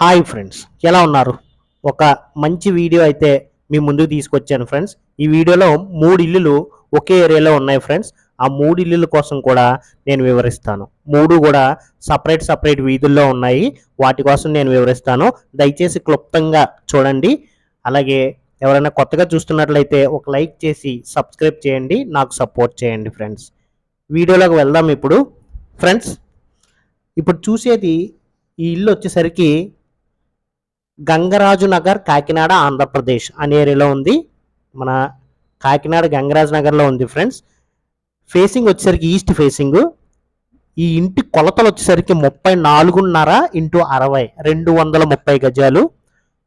Hi friends ఎలా ఉన్నారు? ఒక మంచి వీడియో అయితే మీ ముందుకు తీసుకొచ్చాను ఫ్రెండ్స్. ఈ వీడియోలో మూడు ఇల్లులు ఒకే ఏరియాలో ఉన్నాయి ఫ్రెండ్స్. ఆ మూడు ఇల్లుల కోసం కూడా నేను వివరిస్తాను. మూడు కూడా సపరేట్ సపరేట్ వీధుల్లో ఉన్నాయి. వాటి కోసం నేను వివరిస్తాను. దయచేసి క్లుప్తంగా చూడండి. అలాగే ఎవరైనా కొత్తగా చూస్తున్నట్లయితే ఒక లైక్ చేసి సబ్స్క్రైబ్ చేయండి. నాకు సపోర్ట్ చేయండి ఫ్రెండ్స్. వీడియోలోకి వెళ్దాం ఇప్పుడు. ఫ్రెండ్స్ ఇప్పుడు చూసేది ఈ ఇల్లు వచ్చేసరికి గంగరాజు నగర్ కాకినాడ ఆంధ్రప్రదేశ్ అనే ఏరియాలో ఉంది. మన కాకినాడ గంగరాజు నగర్లో ఉంది ఫ్రెండ్స్. ఫేసింగ్ వచ్చేసరికి ఈస్ట్ ఫేసింగ్. ఈ ఇంటి కొలతలు వచ్చేసరికి ముప్పై నాలుగున్నర ఇంటూ అరవై రెండు వందల ముప్పై గజాలు.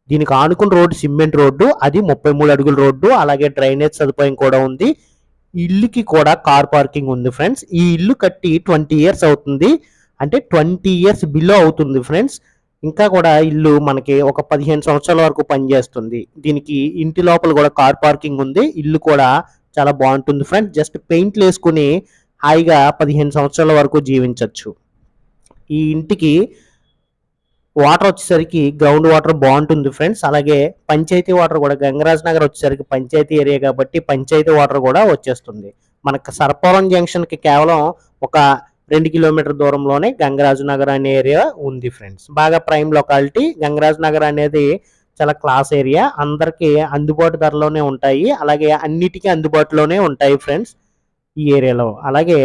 దీనికి ఆనుకున్న రోడ్డు సిమెంట్ రోడ్డు అది ముప్పై మూడు అడుగుల రోడ్డు అలాగే డ్రైనేజ్ సదుపాయం కూడా ఉంది. ఇల్లుకి కూడా కార్ పార్కింగ్ ఉంది ఫ్రెండ్స్. ఈ ఇల్లు కట్టి ట్వంటీ ఇయర్స్ అవుతుంది. అంటే ట్వంటీ ఇయర్స్ బిలో అవుతుంది ఫ్రెండ్స్. ఇంకా కూడా ఇల్లు మనకి ఒక పదిహేను సంవత్సరాల వరకు పనిచేస్తుంది. దీనికి ఇంటి లోపల కూడా కార్ పార్కింగ్ ఉంది. ఇల్లు కూడా చాలా బాగుంటుంది ఫ్రెండ్స్. జస్ట్ పెయింట్లు వేసుకుని హాయిగా పదిహేను సంవత్సరాల వరకు జీవించవచ్చు ఈ ఇంటికి వాటర్ వచ్చేసరికి గ్రౌండ్ వాటర్ బాగుంటుంది ఫ్రెండ్స్. అలాగే పంచాయతీ వాటర్ కూడా గంగరాజ్ నగర్ వచ్చేసరికి పంచాయతీ ఏరియా కాబట్టి పంచాయతీ వాటర్ కూడా వచ్చేస్తుంది. మనకు సర్పవరం జంక్షన్కి కేవలం ఒక రెండు కిలోమీటర్ దూరంలోనే గంగరాజు నగర్ అనే ఏరియా ఉంది ఫ్రెండ్స్ బాగా ప్రైమ్ లొకాలిటీ గంగరాజు నగర్ అనేది చాలా క్లాస్ ఏరియా అందరికీ అందుబాటు ధరలోనే ఉంటాయి. అలాగే అన్నిటికీ అందుబాటులోనే ఉంటాయి ఫ్రెండ్స్ ఈ ఏరియాలో. అలాగే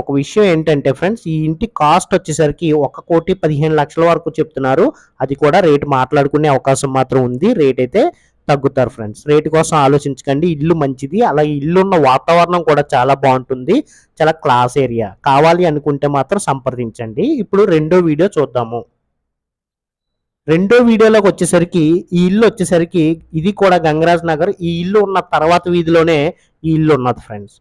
ఒక విషయం ఏంటంటే ఫ్రెండ్స్ ఈ ఇంటి కాస్ట్ వచ్చేసరికి ఒక కోటి పదిహేను లక్షల వరకు చెప్తున్నారు. అది కూడా రేటు మాట్లాడుకునే అవకాశం మాత్రం ఉంది. రేట్ అయితే తగ్గుతారు ఫ్రెండ్స్ రేటు కోసం ఆలోచించకండి. ఇల్లు మంచిది. అలాగే ఇల్లు ఉన్న వాతావరణం కూడా చాలా బాగుంటుంది. చాలా క్లాస్ ఏరియా కావాలి అనుకుంటే మాత్రం సంప్రదించండి. ఇప్పుడు రెండో వీడియో చూద్దాము. రెండో వీడియోలోకి వచ్చేసరికి ఈ ఇల్లు వచ్చేసరికి ఇది కూడా గంగరాజ్ నగర్. ఈ ఇల్లు ఉన్న తర్వాత వీధిలోనే ఈ ఇల్లు ఉన్నది ఫ్రెండ్స్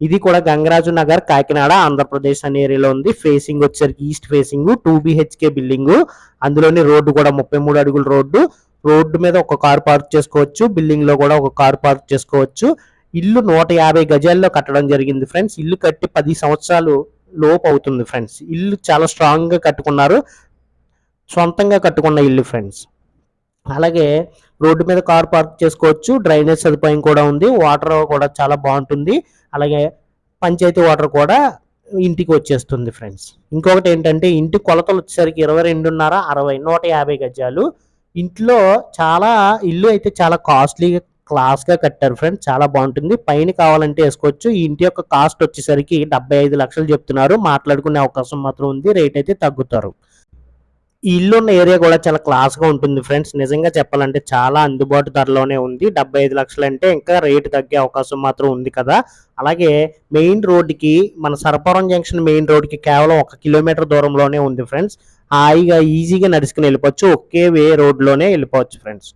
ఇది కూడా గంగరాజు నగర్ కాకినాడ ఆంధ్రప్రదేశ్ అనే ఏరియాలో ఉంది. ఫేసింగ్ వచ్చేసరికి east facing two BHK building అందులోని రోడ్డు కూడా ముప్పై మూడు అడుగుల రోడ్డు. రోడ్డు మీద ఒక కార్ పార్క్ చేసుకోవచ్చు బిల్డింగ్లో కూడా ఒక కార్ పార్క్ చేసుకోవచ్చు. ఇల్లు నూట యాభై గజాల్లో కట్టడం జరిగింది ఫ్రెండ్స్. ఇల్లు కట్టి పది సంవత్సరాలు లోపు అవుతుంది ఫ్రెండ్స్. ఇల్లు చాలా స్ట్రాంగ్గా కట్టుకున్నారు. సొంతంగా కట్టుకున్న ఇల్లు ఫ్రెండ్స్. అలాగే రోడ్డు మీద కార్ పార్క్ చేసుకోవచ్చు. డ్రైనేజ్ సదుపాయం కూడా ఉంది. వాటర్ కూడా చాలా బాగుంటుంది. అలాగే పంచాయతీ వాటర్ కూడా ఇంటికి వచ్చేస్తుంది ఫ్రెండ్స్. ఇంకొకటి ఏంటంటే ఇంటి కొలతలు వచ్చేసరికి ఇరవై రెండున్నర అరవై నూట యాభై గజాలు. ఇంట్లో చాలా ఇల్లు అయితే చాలా కాస్ట్లీగా క్లాస్గా కట్టారు ఫ్రెండ్స్ చాలా బాగుంటుంది. పైన కావాలంటే వేసుకోవచ్చు. ఈ ఇంటి యొక్క కాస్ట్ వచ్చేసరికి డెబ్బై ఐదు లక్షలు చెప్తున్నారు. మాట్లాడుకునే అవకాశం మాత్రం ఉంది. రేట్ అయితే తగ్గుతారు. ఇల్లు ఉన్న ఏరియా కూడా చాలా క్లాస్గా ఉంటుంది ఫ్రెండ్స్ నిజంగా చెప్పాలంటే చాలా అందుబాటు ధరలోనే ఉంది. డెబ్బై ఐదు లక్షలు అంటే ఇంకా రేటు తగ్గే అవకాశం మాత్రం ఉంది కదా. అలాగే మెయిన్ రోడ్డుకి మన సరపురం జంక్షన్ మెయిన్ రోడ్డుకి కేవలం ఒక కిలోమీటర్ దూరంలోనే ఉంది ఫ్రెండ్స్ హాయిగా ఈజీగా నడుచుకుని వెళ్ళిపోవచ్చు. ఒకే వే రోడ్లోనే వెళ్ళిపోవచ్చు ఫ్రెండ్స్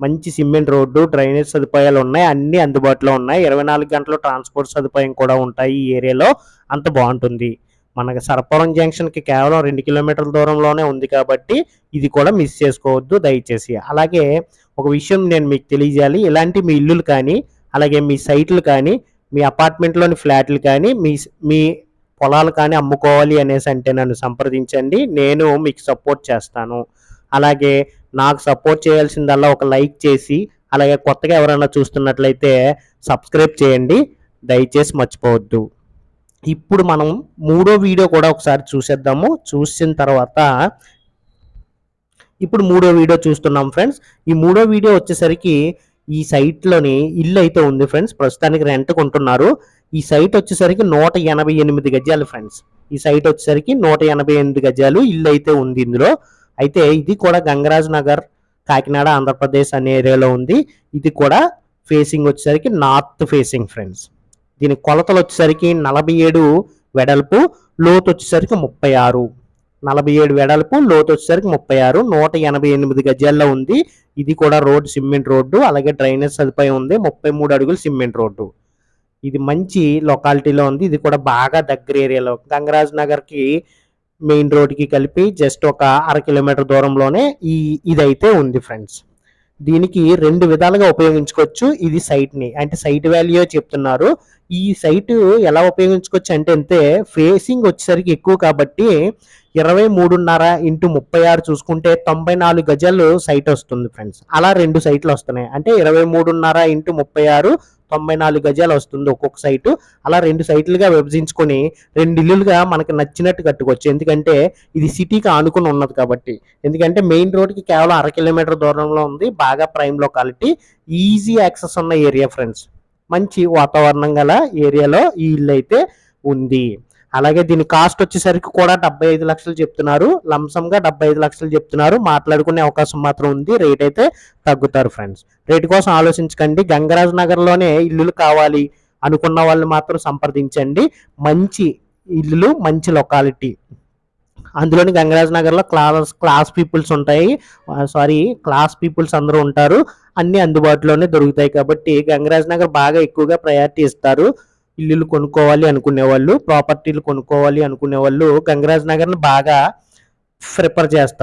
మంచి సిమెంట్ రోడ్డు డ్రైనేజ్ సదుపాయాలు ఉన్నాయి అన్ని అందుబాటులో ఉన్నాయి. ఇరవై నాలుగు గంటలు ట్రాన్స్పోర్ట్ సదుపాయం కూడా ఉంటాయి ఈ ఏరియాలో. అంత బాగుంటుంది. మనకి సరపురం జంక్షన్కి కేవలం రెండు కిలోమీటర్ల దూరంలోనే ఉంది కాబట్టి ఇది కూడా మిస్ చేసుకోవద్దు దయచేసి. అలాగే ఒక విషయం నేను మీకు తెలియజేయాలి. ఇలాంటి మీ ఇల్లులు కానీ అలాగే మీ సైట్లు కానీ మీ అపార్ట్మెంట్లోని ఫ్లాట్లు కానీ మీ మీ పొలాలు కానీ అమ్ముకోవాలి అనేసి అంటే నన్ను సంప్రదించండి. నేను మీకు సపోర్ట్ చేస్తాను. అలాగే నాకు సపోర్ట్ చేయాల్సిందల్లా ఒక లైక్ చేసి అలాగే కొత్తగా ఎవరైనా చూస్తున్నట్లయితే సబ్స్క్రైబ్ చేయండి. దయచేసి మర్చిపోవద్దు. ఇప్పుడు మనం మూడో వీడియో కూడా ఒకసారి చూసేద్దాము. చూసిన తర్వాత ఇప్పుడు మూడో వీడియో చూస్తున్నాం ఫ్రెండ్స్ ఈ మూడో వీడియో వచ్చేసరికి ఈ సైట్లోని ఇల్లు అయితే ఉంది ఫ్రెండ్స్ ప్రస్తుతానికి రెంట్ కొంటున్నారు. ఈ సైట్ వచ్చేసరికి నూట ఎనభై ఎనిమిది గజాలు ఫ్రెండ్స్ ఈ సైట్ వచ్చేసరికి నూట ఎనభై ఎనిమిది గజాలు ఇల్లు అయితే ఉంది ఇందులో. అయితే ఇది కూడా గంగరాజ్ నగర్ కాకినాడ ఆంధ్రప్రదేశ్ అనే ఏరియాలో ఉంది. ఇది కూడా ఫేసింగ్ వచ్చేసరికి నార్త్ ఫేసింగ్ ఫ్రెండ్స్ దీని కొలతలు వచ్చేసరికి నలభై ఏడు వెడల్పు లోతు వచ్చేసరికి ముప్పై ఆరు. నలభై ఏడు వెడల్పు లోతు వచ్చేసరికి ముప్పై ఆరు. నూట ఎనభై ఎనిమిది గజాల్లో ఉంది. ఇది కూడా రోడ్ సిమెంట్ రోడ్డు అలాగే డ్రైనేజ్ సదుపాయం ఉంది. ముప్పై మూడు అడుగులు సిమెంట్ రోడ్డు. ఇది మంచి లొకాలిటీలో ఉంది. ఇది కూడా బాగా దగ్గర ఏరియాలో గంగరాజ్ నగర్కి మెయిన్ రోడ్కి కలిపి జస్ట్ ఒక అర కిలోమీటర్ దూరంలోనే ఈ ఇదైతే ఉంది ఫ్రెండ్స్ దీనికి రెండు విధాలుగా ఉపయోగించుకోవచ్చు. ఇది సైట్ని అంటే సైట్ వాల్యూ చెప్తున్నారు. ఈ సైట్ ఎలా ఉపయోగించుకోవచ్చు అంటే అంతే ఫేసింగ్ వచ్చేసరికి ఎక్కువ కాబట్టి ఇరవై మూడున్నర ఇంటూ ముప్పై ఆరు చూసుకుంటే తొంభై నాలుగు గజాలు సైట్ వస్తుంది ఫ్రెండ్స్ అలా రెండు సైట్లు వస్తున్నాయి. అంటే ఇరవై మూడున్నర ఇంటూ ముప్పై ఆరు తొంభై నాలుగు గజాలు వస్తుంది ఒక్కొక్క సైటు అలా రెండు సైట్లుగా విభజించుకొని రెండు ఇల్లులుగా మనకి నచ్చినట్టు కట్టుకోవచ్చు. ఎందుకంటే ఇది సిటీకి ఆనుకుని ఉన్నది కాబట్టి. ఎందుకంటే మెయిన్ రోడ్కి కేవలం అర కిలోమీటర్ దూరంలో ఉంది బాగా ప్రైమ్ లొకాలిటీ ఈజీ యాక్సెస్ ఉన్న ఏరియా ఫ్రెండ్స్ మంచి వాతావరణం గల ఏరియాలో ఈ ఇల్లు అయితే ఉంది. అలాగే దీని కాస్ట్ వచ్చేసరికి కూడా డెబ్బై ఐదు లక్షలు చెప్తున్నారు. లంసమ్గా డెబ్బై ఐదు లక్షలు చెప్తున్నారు. మాట్లాడుకునే అవకాశం మాత్రం ఉంది. రేట్ అయితే తగ్గుతారు ఫ్రెండ్స్. రేట్ కోసం ఆలోచించకండి. గంగరాజ్ నగర్లోనే ఇల్లులు కావాలి అనుకున్న వాళ్ళు మాత్రం సంప్రదించండి. మంచి ఇల్లులు మంచి లొకాలిటీ అందులోని గంగరాజ్ నగర్లో క్లాస్ క్లాస్ పీపుల్స్ ఉంటాయి. సారీ క్లాస్ పీపుల్స్ అందరూ ఉంటారు. అన్ని అందుబాటులోనే దొరుకుతాయి కాబట్టి గంగరాజ్ నగర్ బాగా ఎక్కువగా ప్రయారిటీ ఇస్తారు. ఇల్లులు కొనుక్కోవాలి అనుకునేవాళ్ళు ప్రాపర్టీలు కొనుక్కోవాలి అనుకునే వాళ్ళు గంగరాజ్ నగర్ని బాగా ప్రిఫర్ చేస్తారు.